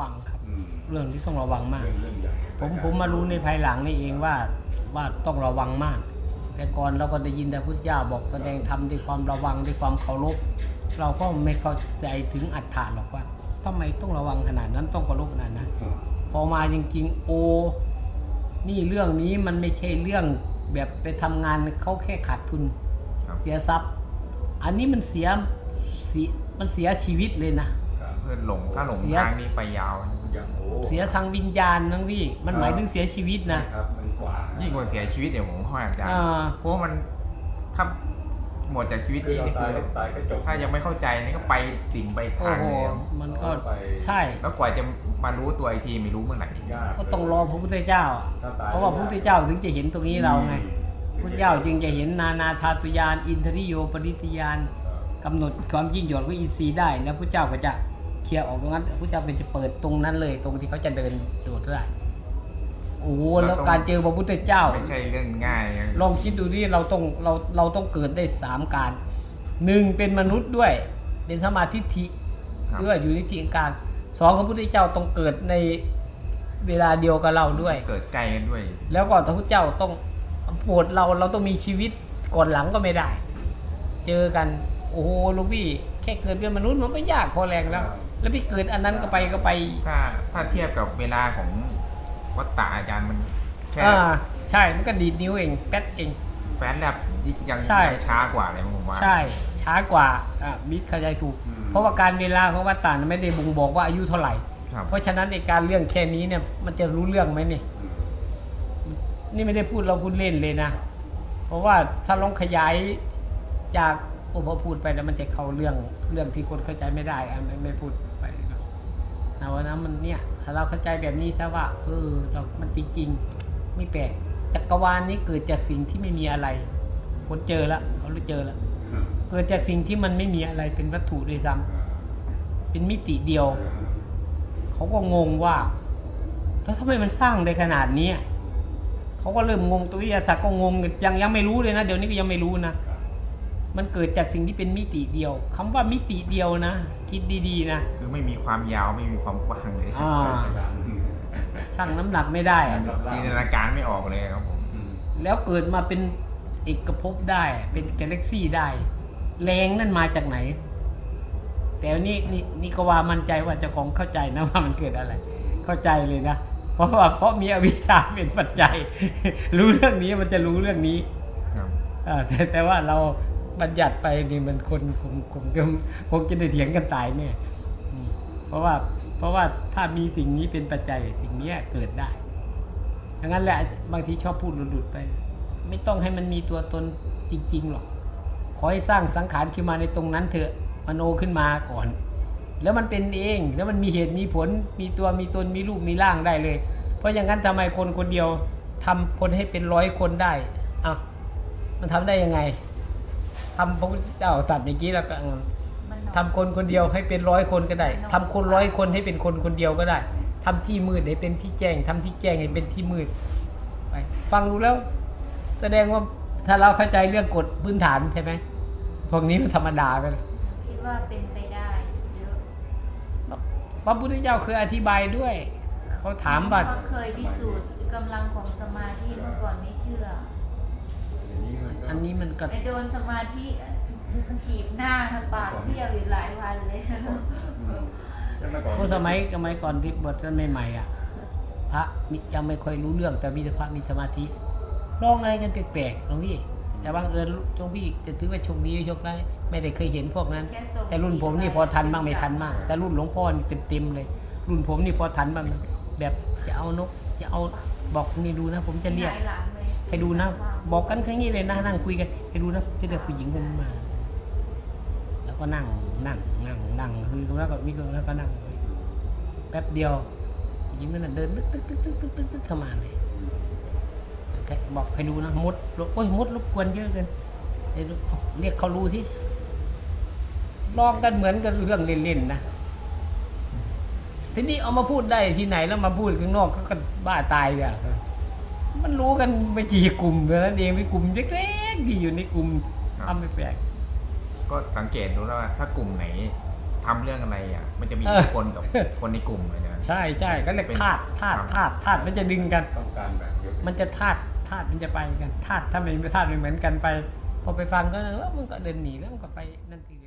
วังครับ อืมเรื่องที่ต้องระวังมาก เรื่องเรื่องใหญ่ผมผมมารู้ในภายหลังนี่เองว่าว่าต้องระวังมาก แต่ก่อนเราก็ได้ยินแต่พุทธเจ้าบอกแสดงธรรมด้วยความระวังด้วยความเคารพเราก็ไม่เข้าใจถึงอัตถะหรอกว่าทำไมต้องระวังขนาดนั้นต้องเคารพขนาดนั้นอืมพอมาจริงๆ โอ้ นี่เรื่องนี้มันไม่ใช่เรื่องแบบไปทำงานเขาแค่ขาดทุน ครับ เสียทรัพย์ อันนี้มันเสียเสียมันเสียชีวิตเลยนะ ครับเพื่อนหลงถ้าหลงเสีย ทางนี้ไปยาว อย่างโอ้เสียทางวิญญาณนะพี่ มันหมายถึงเสียชีวิตนะครับมันกว่ายิ่งกว่าเสียชีวิตเดี๋ยวผมพ่ออาจารย์อ่า เพราะว่ามันถ้าหมดจากชีวิตคือนี้เรานี่ตายคือตายก็จบ ถ้ายังไม่เข้าใจนี่ก็ไปติ่งไปโอ้ทางโห เลยครับมันก็ไป ใช่ แล้วกว่าจะมารู้ตัวอีกทีไม่รู้เมื่อไหร่ ยากก็ต้องรอพระพุทธเจ้าอะถ้ตยเพราะว่าพระพุทธเจ้าถึงจะเห็นตรงนี้เราไงพระพุทธเจ้าจึงจะเห็นนานาธาตุยาน อินทริโยปริตยานกำหนดความยิ่งหย่อนของอินทรีย์ได้ แล้วพระเจ้าก็จะเค ลียร์ออกตรงนั้นพระเจ้าเป็นจะเปิดตรงนั้นเลย ตรงที่เขาจะเดินโดดได้โอ้โหแล้วการเจอพระพุทธเจ้า ไม่ใช่เรื่องง่ายนะลองคิดดูที่เราต้องเราเราต้องเกิดได้สามการหนึ่งเป็นมนุษย์ด้วย เป็นสมาธิฐิครับด้วยอยู่ในที่กลางสองพระพุทธเจ้าต้องเกิดในเวลาเดียวกับเราด้วย เกิดใจกันด้วย แล้วก็พระพุทธเจ้าต้องโปรดเราเราต้องมีชีวิตก่อนหลังก็ไม่ได้ เจอกัน โอ้โหลูกพี่แค่เกิดเป็นมนุษย์มันก็ยากพอแรงแล้ว แล้วพี่เกิดอันนั้นก็ไปก็ไปถ้าถ้าเทียบกับเวลาของวัตตาอาจารย์มันแค่อ่าใช่มันก็ดีดนิ้วเองแป๊ดเอง แฟนแลบยังใช่ ยังช้ากว่าเลยผมว่า ใช่ช้ากว่าอะมิตรเข้าใจถูก อืม เพราะว่าการเวลาของวัตตาไม่ได้บ่งบอกว่าอายุเท่าไหร่ ครับเพราะฉะนั้นในการเรื่องแค่นี้เนี่ยมันจะรู้เรื่องไหมเนี่ยอืมนี่ไม่ได้พูดเราพูดเล่นเลยนะ เพราะว่าถ้าลองขยายจากโอ้พอพูดไปแล้วมันจะเข้าเรื่องเรื่องที่คนเข้าใจไม่ได้อะไม่ไม่พูดไป นะนะว่านะมันเนี่ย ถ้าเราเข้าใจแบบนี้ถ้าว่าเออเรามันจริงๆ ไม่แปลกจักรวาลนี้เกิดจากสิ่งที่ไม่มีอะไรคนเจอแล้วเขารู้เจอแล้วอืมเกิดจากสิ่งที่มันไม่มีอะไรเป็นวัตถุด้วยซ้ำเป็นมิติเดียว เขาก็งงว่า แล้วทำไมมันสร้างได้ขนาดนี้เขาก็เริ่มงงตัววิทยาศาสตร์ก็งงยังยังไม่รู้เลยนะ เดี๋ยวนี้ก็ยังไม่รู้นะ มันเกิดจากสิ่งที่เป็นมิติเดียวคำว่ามิติเดียวนะ คิดดีๆนะคือไม่มีความยาวไม่มีความกว้างเลยอ่าอืมชั่งน้ำหนักไม่ได้อะจินตนาการไม่ออกเลยครับผมอืมแล้วเกิดมาเป็นเอกภพได้ เป็นกาแล็กซี่ได้ แรงนั่นมาจากไหน แต่วันนี่นี่นี่ก็ว่ามั่นใจว่าเจ้าของเข้าใจนะว่ามันเกิดอะไร เข้าใจเลยนะเพราะว่าเพราะมีอวิชชาเป็นปัจจัย รู้เรื่องนี้มันจะรู้เรื่องนี้ครับอ่าแต่แต่ว่าเรา บัญญัติไปนี่มันคนคงคงจะคงจะได้เถียงกันตายเนี่ยเพราะว่าเพราะว่าถ้ามีสิ่งนี้เป็นปัจจัยสิ่งนี้เกิดได้ดังนั้นแหละบางทีชอบพูดหลุดๆไป ไม่ต้องให้มันมีตัวตนจริงๆหรอกขอให้สร้างสังขารขึ้นมาในตรงนั้นเถอะมโนขึ้นมาก่อน แล้วมันเป็นเอง แล้วมันมีเหตุมีผล มีตัวมีตนมีรูปมีร่างได้เลย เพราะอย่างนั้นทำไมคนคนเดียวทำคนให้เป็นร้อยคนได้อะมันทำได้ยังไง ทำพระพุทธเจ้าตัดเมื่อกี้แล้วก็เออทำคนคนเดียวให้เป็นร้อยคนก็ได้ทำคนร้อยคนให้เป็นคนคนเดียวก็ได้ทำที่มืดให้เป็นที่แจ้งทำที่แจ้งให้เป็นที่มืดไปฟังดูแล้ว แสดงว่าถ้าเราเข้าใจเรื่องกฎพื้นฐานใช่ไหมพวกนี้มันธรรมดาไปเลยคิดว่าเป็นไปได้เยอะพระพุทธเจ้าเคยอธิบายด้วย เขาถามว่าเพระเคยพิสูจน์กำลังของสมาธิเมื่อก่อนไม่เชื่อ อย่างนี้มันก็อันนี้มันก็ไปโดนสมาธิฉีบหน้าค่ะปากเบี้ยวอยู่หลายวันเลยอืมแล้วเมื่อก่อนเมื่อสมัยสมัยก่อนที่บวชกันใหม่ๆอะพระมิยังไม่ค่อยรู้เรื่องแต่มีแต่พระมีสมาธิร้องอะไรกันแปลกๆหลวงพี่ แต่บางเอิญหลวงพี่จะถือว่าโชคดีหรือโชคร้ายไม่ได้เคยเห็นพวกนั้นแค่ส่งแต่รุ่นผมนี่พอทันบ้างไม่ทันบ้างแต่รุ่นหลวงพ่อนี่เต็มๆเลย รุ่นผมนี่พอทันบ้างนะแบบจะเอานกจะเอาบอกนี่ดูนะ ผมจะเรียก ให้ดูนะ บอกกันแค่นี้เลยนะนั่งคุยกันให้ดูนะจะเรียกผู้หญิงคนมา แล้วก็นั่งนั่งนั่งนั่งคือแล้วก็มีคนแล้วก็นั่งแป๊บเดียวผู้หญิงคนนั้นเดินตึ๊กตึ๊กตึ๊กตึ๊กตึ๊กตึ๊กตึ๊กเข้ามาเลยบอกให้ดูนะมดรโอ้ยมดรบกวนเยอะเกินเรียกเขารู้ที่ลองกันเหมือนกันเรื่องเล่นๆนะทีนี้เอามาพูดได้ที่ไหนแล้วมาพูดข้างนอกก็บ้าตายเลย มันรู้กันไม่กี่กลุ่มเท่านั้นเองมีกลุ่มเล็กๆที่อยู่ในกลุ่มครับ ทำไม่แปลก ก็สังเกตดูแล้วว่าถ้ากลุ่มไหนทำเรื่องอะไรอะ มันจะมีเออิอทธิพลกับคนในกลุ่มอาจารย์ใช่ใช่ก็เรียกเป็นธาตุธาตุครับ ธาตุธาตุมันจะดึงกัน ต้องการแบบเดียวมันจะธาตุธาตุมันจะไปกันธาตุถ้ามันธาตุไม่เหมือนกันไป พอไปฟังก็เออมันก็เดินหนีแล้วมันก็ไปนั่นคือ